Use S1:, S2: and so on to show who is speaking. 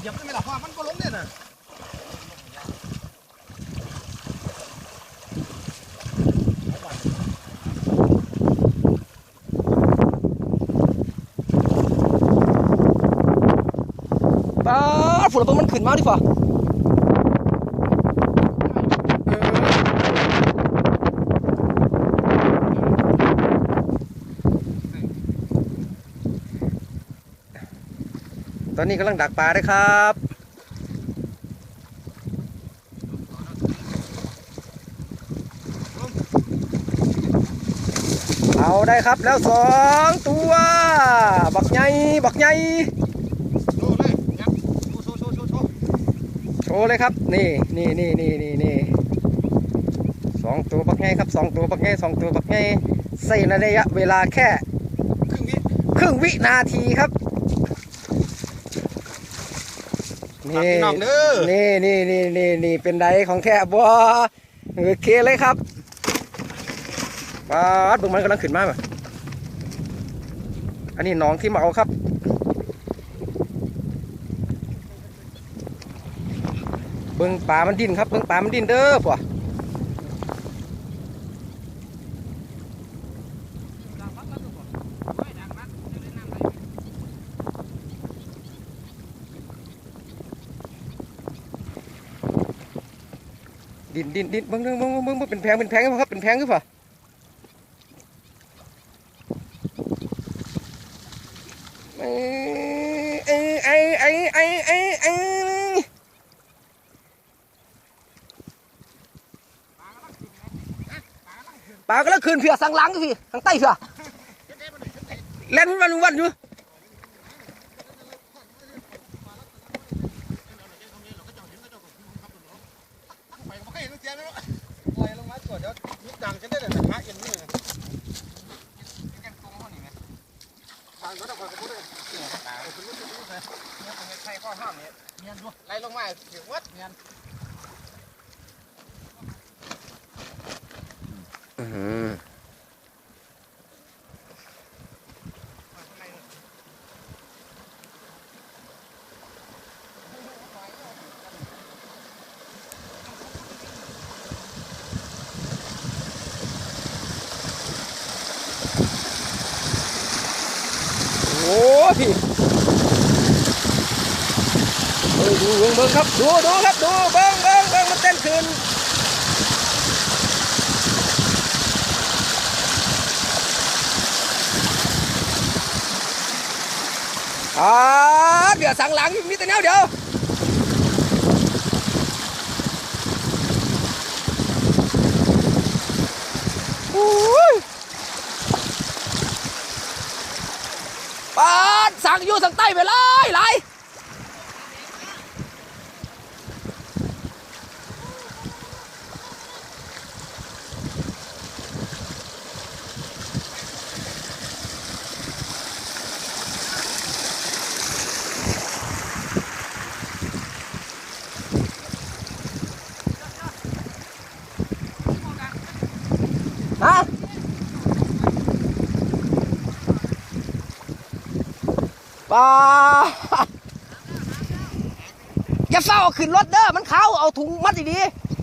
S1: เหยียบได้ไหมล่ะเพราะว่ามันก็ล้มเนี่ยนะ
S2: ป้าฝุ่นระเบิดมันขึ้นมาดิฝ่า อนนี้กำลังดักปลาด้วยครับเอาได้ครับแล้วสองตัวบักใหญ่บักใหญ่
S1: โชว์เลยโชว์โชว์โชว์โชว์
S2: โชว์เลยครับนี่นี่นี่นี่นี่นี่สองตัวบักไงครับสองตัวบักไงสองตัวบักไงใส่ในระยะเวลาแค่
S1: ครึ่งวิ
S2: ครึ่งวินาทีครับ
S1: ฝากพี่น้องเด้อ
S2: นี่นี่นี่นี่นี่เป็นไดของแท้บัวโอเคเลยครับปาดเบิ่งมันกำลังขึ้นมาป่ะอันนี้หน้องที่มาเอาครับเบิ่งปลามันดิ้นครับเบิ่งปลามันดิ้นเด้อป่ะ ดินดินดินเบิ่งเบิ่งเบิ่งเบิ่งเบิ่งเป็นแพงเป็นแพงครับเป็นแพงหรือเปล่าเอ้ยเอ้ยเอ้ยเอ้ยเอ้ยเอ้ปลาก็แล้วคืนเพียสังหลังพี่ทางใต้เพียเล่นวันวันอยู่
S1: ไปก็ไม่เห็นเสี ยงแล้ปล่อยลงมาก่อนเดี๋ยวนิดดังฉันได้แต่ขาเอ็นนี่ทางก็ต้องคอยกระพุ้เลยเนี่ยตาคุณรู้สึกรู้สึกเนี่ยตรงนี้ใครข้อห้ามเนี่ยเมียนด้วยไล่ลงมาถึงวัดเมียน
S2: โอ้ พี่ดูเบิ้งเบิ้งครับ ดูดูครับ ดูเบิ้งเบิ้งเบิ้งมันเต้นคืนอ่าเดี๋ยวสังหลังมีแต่แนวเดียวโอ้ย ปาดสั่งอยู่สั่งใต้ไปเลยไหลายฮะ ปลาอย่าเฝ้าเอาขึ้นรถเด้อมันเขาเอาถุงมัดดีๆ